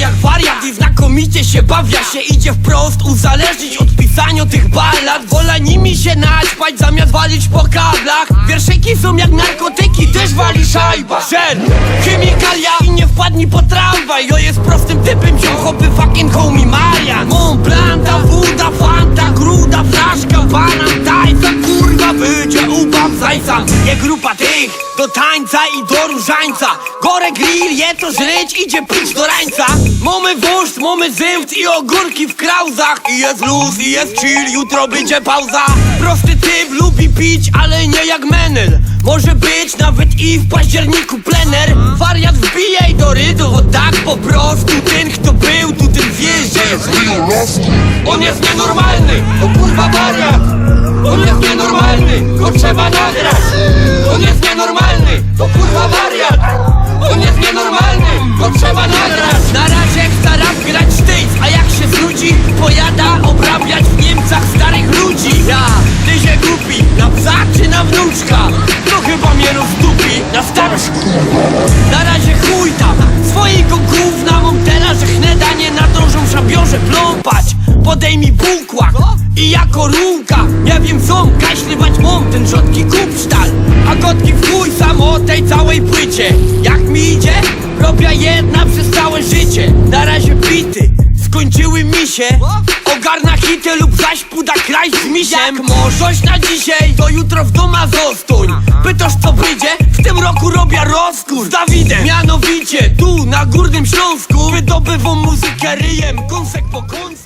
jak wariat i znakomicie się bawia się Idzie wprost uzależnić od pisania tych ballad. Wola nimi się naćpać zamiast walić po kablach. Wierszyki są jak narkotyki, też wali szajba. Żel, chemikalia i nie wpadnij po tramwaj. Jo jest prostym typem, ziom hopy fucking homie Marian. Mont Blanc, Nie grupa tych do tańca i do różańca. Gore grill, je to żryć, idzie pić do rańca. Mamy wóźdź, mamy żywc i ogórki w krauzach. I jest luz, i jest chill, jutro będzie pauza. Prosty typ lubi pić, ale nie jak menel. Może być nawet i w październiku plener. Wariat wbijaj do rydu, bo tak po prostu Ten kto był tu, ten wie, że jest On jest nienormalny, o kurwa wariat. On jest nienormalny, go trzeba nagrać. On jest nienormalny, to kurwa wariat. On jest nienormalny, go trzeba nagrać. Na razie stara grać sztyc, a jak się znudzi Pojada obrabiać w Niemcach starych ludzi. Ja, ty się głupi, na psa czy na wnuczka? To chyba mnie rozdupi, na starość. Na razie chuj tam, swojego gówna mam teraz, że chnedanie nadążą w szabiorze pląpać. Podejmij bukłak i jako rurka Nie wiem co, kaślywać ten rzodki kupsztal A gotki w chuj sam o tej całej płycie. Jak mi idzie? Robię jedna przez całe życie. Na razie bity, skończyły mi się. Ogarna hity lub zaś puda kraj z misiem. Jak możesz? Na dzisiaj, to jutro w doma zostań Pytasz co wyjdzie? W tym roku robię rozkór z Dawidem. Mianowicie tu na Górnym Śląsku Wydobywam muzykę ryjem, kąsek po kąsku